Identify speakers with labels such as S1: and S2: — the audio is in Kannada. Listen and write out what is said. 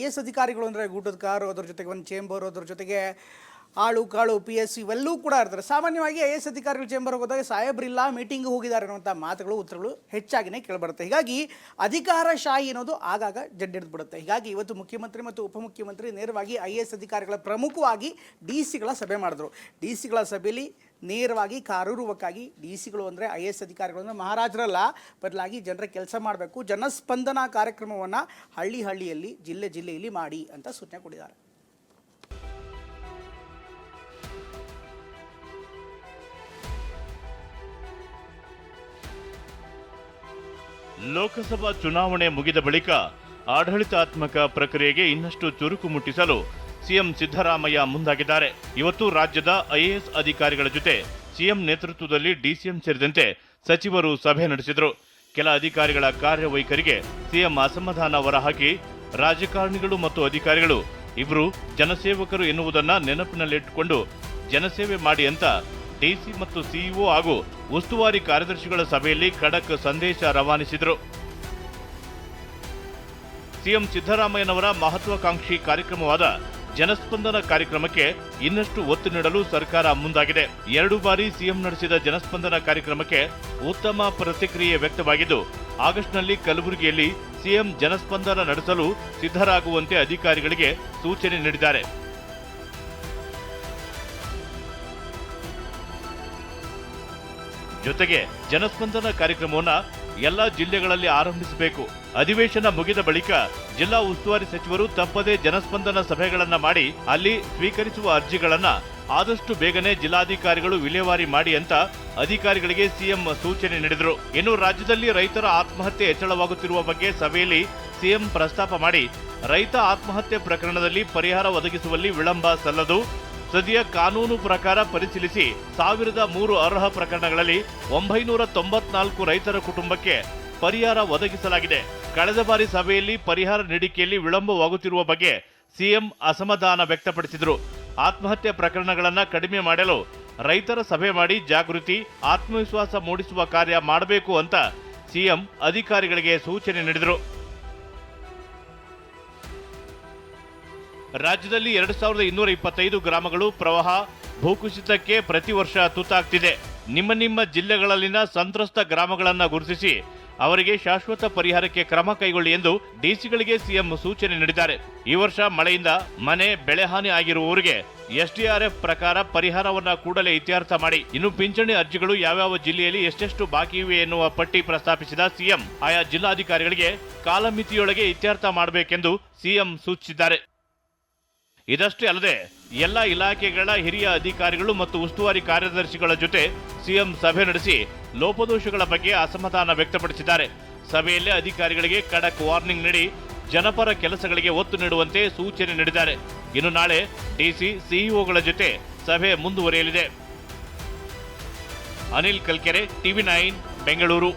S1: ಎಸ್ ಅಧಿಕಾರಿಗಳು ಅಂದರೆ ಗೂಟದ ಕಾರು ಅದ್ರ ಜೊತೆಗೆ ಒಂದು ಚೇಂಬರ್ ಅದ್ರ ಜೊತೆಗೆ ಆಳು, ಕಾಳು ಪಿ ಎಸ್ ಇವೆಲ್ಲೂ ಕೂಡ ಇರ್ತಾರೆ. ಸಾಮಾನ್ಯವಾಗಿ ಐ ಎಸ್ ಅಧಿಕಾರಿಗಳ ಚೇಂಬರ್ ಹೋದಾಗ ಸಾಹೇಬ್ರಿಲ್ಲ ಮೀಟಿಂಗ್ ಹೋಗಿದ್ದಾರೆ ಅನ್ನುವಂಥ ಮಾತುಗಳು, ಉತ್ತರಗಳು ಹೆಚ್ಚಾಗಿನೇ ಕೇಳಿಬರುತ್ತೆ. ಹೀಗಾಗಿ ಅಧಿಕಾರಶಾಹಿ ಅನ್ನೋದು ಆಗಾಗ ಜಡ್ಡಿಡ್ದು ಬಿಡುತ್ತೆ ಹೀಗಾಗಿ ಇವತ್ತು ಮುಖ್ಯಮಂತ್ರಿ ಮತ್ತು ಉಪಮುಖ್ಯಮಂತ್ರಿ ನೇರವಾಗಿ ಐ ಎ ಎಸ್ ಅಧಿಕಾರಿಗಳ ಪ್ರಮುಖವಾಗಿ ಡಿ ಸಿಗಳ ಸಭೆ ಮಾಡಿದ್ರು. ಡಿ ಸಿಗಳ ಸಭೆಯಲ್ಲಿ ನೇರವಾಗಿ ಕಾರೂರುವಕ್ಕಾಗಿ ಡಿ ಸಿಗಳು ಅಂದರೆ ಐ ಎಸ್ ಅಧಿಕಾರಿಗಳು ಅಂದರೆ ಮಹಾರಾಜರಲ್ಲ. ಬದಲಾಗಿ ಜನರ ಕೆಲಸ ಮಾಡಬೇಕು, ಜನಸ್ಪಂದನ ಕಾರ್ಯಕ್ರಮವನ್ನು ಹಳ್ಳಿ ಹಳ್ಳಿಯಲ್ಲಿ, ಜಿಲ್ಲೆ ಜಿಲ್ಲೆಯಲ್ಲಿ ಮಾಡಿ ಅಂತ ಸೂಚನೆ ಕೊಟ್ಟಿದ್ದಾರೆ.
S2: ಲೋಕಸಭಾ ಚುನಾವಣೆ ಮುಗಿದ ಬಳಿಕ ಆಡಳಿತಾತ್ಮಕ ಪ್ರಕ್ರಿಯೆಗೆ ಇನ್ನಷ್ಟು ಚುರುಕು ಮುಟ್ಟಿಸಲು ಸಿಎಂ ಸಿದ್ದರಾಮಯ್ಯ ಮುಂದಾಗಿದ್ದಾರೆ. ಇವತ್ತು ರಾಜ್ಯದ ಐಎಎಸ್ ಅಧಿಕಾರಿಗಳ ಜೊತೆ ಸಿಎಂ ನೇತೃತ್ವದಲ್ಲಿ ಡಿಸಿಎಂ ಸೇರಿದಂತೆ ಸಚಿವರು ಸಭೆ ನಡೆಸಿದರು. ಕೆಲ ಅಧಿಕಾರಿಗಳ ಕಾರ್ಯವೈಖರಿಗೆ ಸಿಎಂ ಅಸಮಾಧಾನ ಹೊರಹಾಕಿ ರಾಜಕಾರಣಿಗಳು ಮತ್ತು ಅಧಿಕಾರಿಗಳು ಇಬ್ಬರು ಜನಸೇವಕರು ಎನ್ನುವುದನ್ನು ನೆನಪಿನಲ್ಲಿಟ್ಟುಕೊಂಡು ಜನಸೇವೆ ಮಾಡಿ ಅಂತ ಡಿಸಿ ಮತ್ತು ಸಿಇಒ ಹಾಗೂ ಉಸ್ತುವಾರಿ ಕಾರ್ಯದರ್ಶಿಗಳ ಸಭೆಯಲ್ಲಿ ಖಡಕ್ ಸಂದೇಶ ರವಾನಿಸಿದರು. ಸಿಎಂ ಸಿದ್ದರಾಮಯ್ಯನವರ ಮಹತ್ವಾಕಾಂಕ್ಷಿ ಕಾರ್ಯಕ್ರಮವಾದ ಜನಸ್ಪಂದನ ಕಾರ್ಯಕ್ರಮಕ್ಕೆ ಇನ್ನಷ್ಟು ಒತ್ತು ನೀಡಲು ಸರ್ಕಾರ ಮುಂದಾಗಿದೆ. ಎರಡು ಬಾರಿ ಸಿಎಂ ನಡೆಸಿದ ಜನಸ್ಪಂದನ ಕಾರ್ಯಕ್ರಮಕ್ಕೆ ಉತ್ತಮ ಪ್ರತಿಕ್ರಿಯೆ ವ್ಯಕ್ತವಾಗಿದ್ದು, ಆಗಸ್ಟ್ನಲ್ಲಿ ಕಲಬುರಗಿಯಲ್ಲಿ ಸಿಎಂ ಜನಸ್ಪಂದನ ನಡೆಸಲು ಸಿದ್ಧರಾಗುವಂತೆ ಅಧಿಕಾರಿಗಳಿಗೆ ಸೂಚನೆ ನೀಡಿದ್ದಾರೆ. ಜೊತೆಗೆ ಜನಸ್ಪಂದನ ಕಾರ್ಯಕ್ರಮವನ್ನ ಎಲ್ಲಾ ಜಿಲ್ಲೆಗಳಲ್ಲಿ ಆರಂಭಿಸಬೇಕು. ಅಧಿವೇಶನ ಮುಗಿದ ಬಳಿಕ ಜಿಲ್ಲಾ ಉಸ್ತುವಾರಿ ಸಚಿವರು ತಪ್ಪದೇ ಜನಸ್ಪಂದನ ಸಭೆಗಳನ್ನು ಮಾಡಿ ಅಲ್ಲಿ ಸ್ವೀಕರಿಸುವ ಅರ್ಜಿಗಳನ್ನ ಆದಷ್ಟು ಬೇಗನೆ ಜಿಲ್ಲಾಧಿಕಾರಿಗಳು ವಿಲೇವಾರಿ ಮಾಡಿ ಅಂತ ಅಧಿಕಾರಿಗಳಿಗೆ ಸಿಎಂ ಸೂಚನೆ ನೀಡಿದರು. ಇನ್ನು ರಾಜ್ಯದಲ್ಲಿ ರೈತರ ಆತ್ಮಹತ್ಯೆ ಹೆಚ್ಚಳವಾಗುತ್ತಿರುವ ಬಗ್ಗೆ ಸಭೆಯಲ್ಲಿ ಸಿಎಂ ಪ್ರಸ್ತಾಪ ಮಾಡಿ, ರೈತ ಆತ್ಮಹತ್ಯೆ ಪ್ರಕರಣದಲ್ಲಿ ಪರಿಹಾರ ಒದಗಿಸುವಲ್ಲಿ ವಿಳಂಬ ಸಲ್ಲದು. ಸದ್ಯ ಕಾನೂನು ಪ್ರಕಾರ ಪರಿಶೀಲಿಸಿ ಸಾವಿರದ ಮೂರು ಅರ್ಹ ಪ್ರಕರಣಗಳಲ್ಲಿ ಒಂಬೈನೂರ ತೊಂಬತ್ನಾಲ್ಕು ರೈತರ ಕುಟುಂಬಕ್ಕೆ ಪರಿಹಾರ ಒದಗಿಸಲಾಗಿದೆ. ಕಳೆದ ಬಾರಿ ಸಭೆಯಲ್ಲಿ ಪರಿಹಾರ ನೀಡಿಕೆಯಲ್ಲಿ ವಿಳಂಬವಾಗುತ್ತಿರುವ ಬಗ್ಗೆ ಸಿಎಂ ಅಸಮಾಧಾನ ವ್ಯಕ್ತಪಡಿಸಿದರು. ಆತ್ಮಹತ್ಯೆ ಪ್ರಕರಣಗಳನ್ನು ಕಡಿಮೆ ಮಾಡಲು ರೈತರ ಸಭೆ ಮಾಡಿ ಜಾಗೃತಿ, ಆತ್ಮವಿಶ್ವಾಸ ಮೂಡಿಸುವ ಕಾರ್ಯ ಮಾಡಬೇಕು ಅಂತ ಸಿಎಂ ಅಧಿಕಾರಿಗಳಿಗೆ ಸೂಚನೆ ನೀಡಿದರು. ರಾಜ್ಯದಲ್ಲಿ ಎರಡು ಸಾವಿರದ ಇನ್ನೂರ ಇಪ್ಪತ್ತೈದು ಗ್ರಾಮಗಳು ಪ್ರವಾಹ, ಭೂಕುಸಿತಕ್ಕೆ ಪ್ರತಿ ವರ್ಷ ತುತ್ತಾಗ್ತಿದೆ. ನಿಮ್ಮ ನಿಮ್ಮ ಜಿಲ್ಲೆಗಳಲ್ಲಿನ ಸಂತ್ರಸ್ತ ಗ್ರಾಮಗಳನ್ನು ಗುರುತಿಸಿ ಅವರಿಗೆ ಶಾಶ್ವತ ಪರಿಹಾರಕ್ಕೆ ಕ್ರಮ ಕೈಗೊಳ್ಳಿ ಎಂದು ಡಿಸಿಗಳಿಗೆ ಸಿಎಂ ಸೂಚನೆ ನೀಡಿದ್ದಾರೆ. ಈ ವರ್ಷ ಮಳೆಯಿಂದ ಮನೆ ಬೆಳೆಹಾನಿ ಆಗಿರುವವರಿಗೆ ಎಸ್ಡಿಆರ್ಎಫ್ ಪ್ರಕಾರ ಪರಿಹಾರವನ್ನು ಕೂಡಲೇ ಇತ್ಯರ್ಥ ಮಾಡಿ. ಇನ್ನು ಪಿಂಚಣಿ ಅರ್ಜಿಗಳು ಯಾವ್ಯಾವ ಜಿಲ್ಲೆಯಲ್ಲಿ ಎಷ್ಟೆಷ್ಟು ಬಾಕಿ ಇವೆ ಎನ್ನುವ ಪಟ್ಟಿ ಪ್ರಸ್ತಾಪಿಸಿದ ಸಿಎಂ. ಆಯಾ ಜಿಲ್ಲಾಧಿಕಾರಿಗಳಿಗೆ ಕಾಲಮಿತಿಯೊಳಗೆ ಇತ್ಯರ್ಥ ಮಾಡಬೇಕೆಂದು ಸಿಎಂ ಸೂಚಿಸಿದ್ದಾರೆ. ಇದಷ್ಟೇ ಅಲ್ಲದೆ ಎಲ್ಲ ಇಲಾಖೆಗಳ ಹಿರಿಯ ಅಧಿಕಾರಿಗಳು ಮತ್ತು ಉಸ್ತುವಾರಿ ಕಾರ್ಯದರ್ಶಿಗಳ ಜೊತೆ ಸಿಎಂ ಸಭೆ ನಡೆಸಿ ಲೋಪದೋಷಗಳ ಬಗ್ಗೆ ಅಸಮಾಧಾನ ವ್ಯಕ್ತಪಡಿಸಿದ್ದಾರೆ. ಸಭೆಯಲ್ಲಿ ಅಧಿಕಾರಿಗಳಿಗೆ ಖಡಕ್ ವಾರ್ನಿಂಗ್ ನೀಡಿ ಜನಪರ ಕೆಲಸಗಳಿಗೆ ಒತ್ತು ನೀಡುವಂತೆ ಸೂಚನೆ ನೀಡಿದ್ದಾರೆ. ಇನ್ನು ನಾಳೆ ಡಿಸಿ ಸಿಇಒಗಳ ಜೊತೆ ಸಭೆ ಮುಂದುವರಿಯಲಿದೆ. Anil Kalkere, TV nine, Bengaluru.